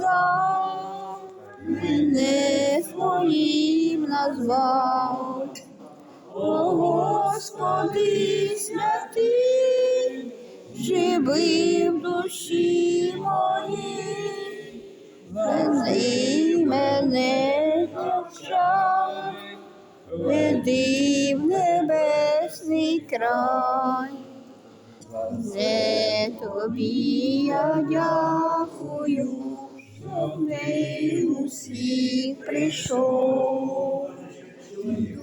дав, мене своїм назвав. О Господи святий, живи в душі моїй, Вези мене навчай, веди в небесний край. За тобі я дякую, що в неї усіх прийшов.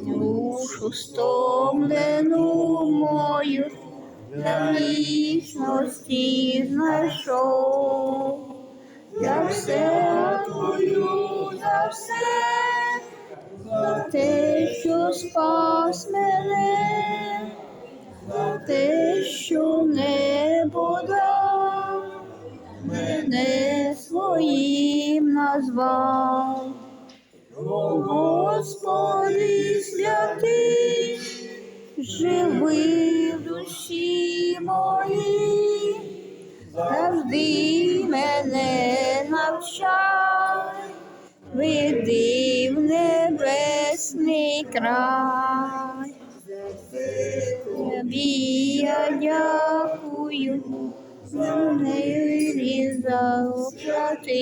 Душу стомлену мою, на вічності знайшов. Я все твою за все, за те, що спас назвав. О Господи святий, живи в душі моїй, завжди мене навчай, веди в небесний край. Тобі я дякую, за неї заплати.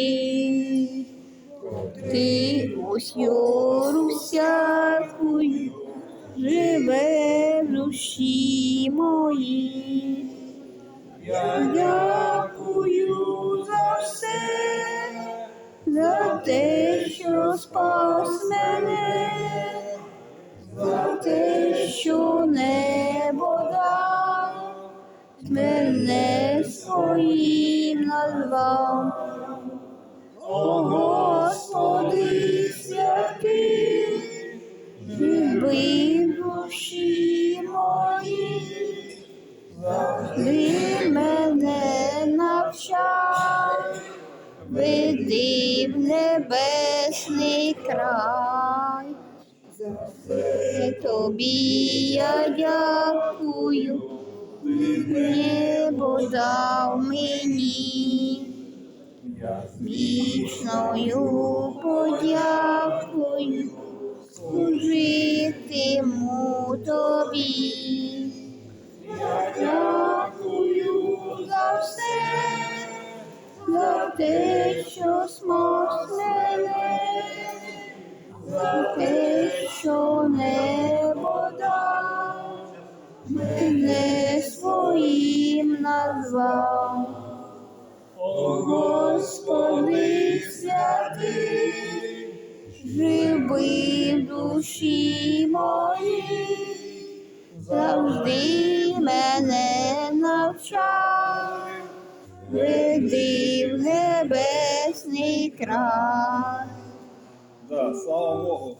Ти усю всякую живе в душі моїй. Я дякую за все, за те, що спас мене, за те, що небо дав, мене своїм назвав. О в душі моїй, завжди мене навчай, веди в небесний край. За тобі я дякую, небо дав мені. Вічною подякою служитиму тобі. Я дякую за все, за те, що смог мене, за те, що небо дав, мене своїм назвав. О Господи в душі мої, завжди мене навчав, веди в небесний край. Да, слава Богу.